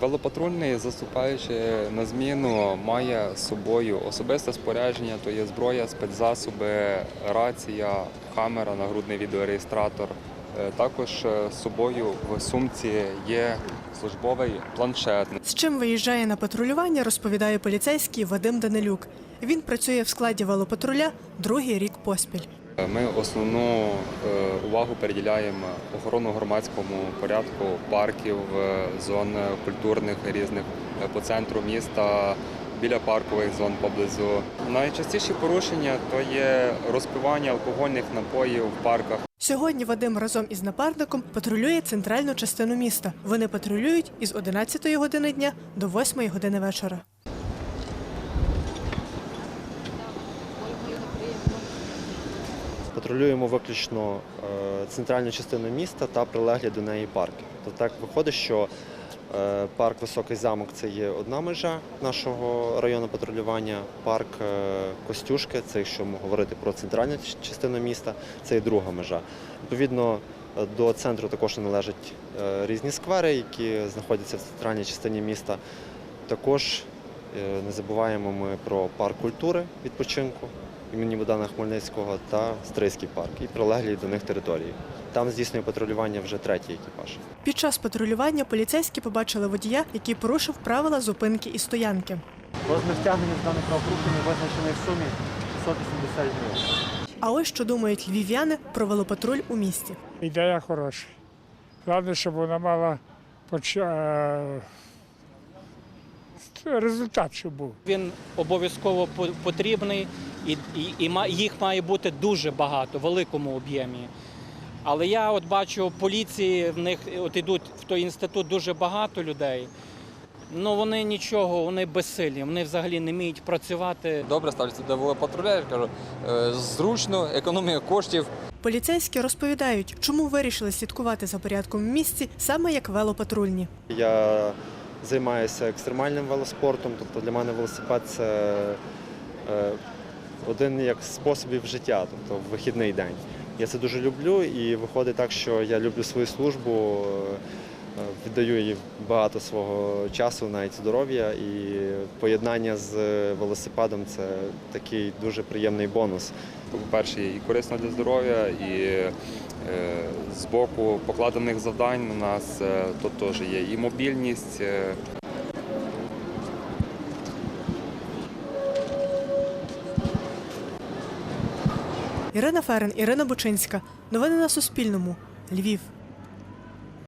Велопатрульний, заступаючи на зміну, має з собою особисте спорядження, то є зброя, спецзасоби, рація, камера, нагрудний відеореєстратор. Е, Також е, з собою в сумці є службовий планшет. З чим виїжджає на патрулювання, розповідає поліцейський Вадим Данилюк. Він працює в складі велопатруля другий рік поспіль. Ми основну е, увагу приділяємо охорону громадському порядку парків, е, зон культурних різних е, по центру міста, біля паркових зон поблизу. Найчастіші порушення то є розпивання алкогольних напоїв в парках. Сьогодні Вадим разом із напарником патрулює центральну частину міста. Вони патрулюють із 11 години дня до 8 години вечора. Патрулюємо виключно е, центральну частину міста та прилеглі до неї парки. Тобто так виходить, що е, парк Високий замок це є одна межа нашого району патрулювання. Парк е, Костюшки, це якщо говорити про центральну частину міста, це є друга межа. Відповідно, до центру також належать різні сквери, які знаходяться в центральній частині міста. Також не забуваємо ми про парк культури відпочинку імені Богдана Хмельницького та Стрийський парк і прилеглі до них території. Там здійснює патрулювання вже третій екіпаж. Під час патрулювання поліцейські побачили водія, який порушив правила зупинки і стоянки. Розмір стягнення з даних правопорушень визначений в сумі 680 гривень. А ось що думають львів'яни про велопатруль у місті. Ідея хороша. Головне, щоб вона мала поч- е, результат, щоб був. Він обов'язково по- потрібний і, і, і їх має бути дуже багато, в великому об'ємі. Але я от бачу поліції, в них от ідуть в той інститут дуже багато людей. Ну вони нічого, вони безсильні, вони взагалі не вміють працювати. добре ставляться до велопатруля, кажу, е, зручно, економія коштів. Поліцейські розповідають, чому вирішили слідкувати за порядком в місті саме як велопатрульні. Я займаюся екстремальним велоспортом, тобто для мене велосипед це е, один як способів життя, тобто в вихідний день. Я це дуже люблю і виходить так, що я люблю свою службу, е, віддаю їй багато свого часу, навіть здоров'я, і поєднання з велосипедом це такий дуже приємний бонус. По-перше, і корисно для здоров'я, і е, з боку покладених завдань на нас е, тут теж є і мобільність. е, Ірина Ферен, Ірина Бучинська. Новини на Суспільному. Львів.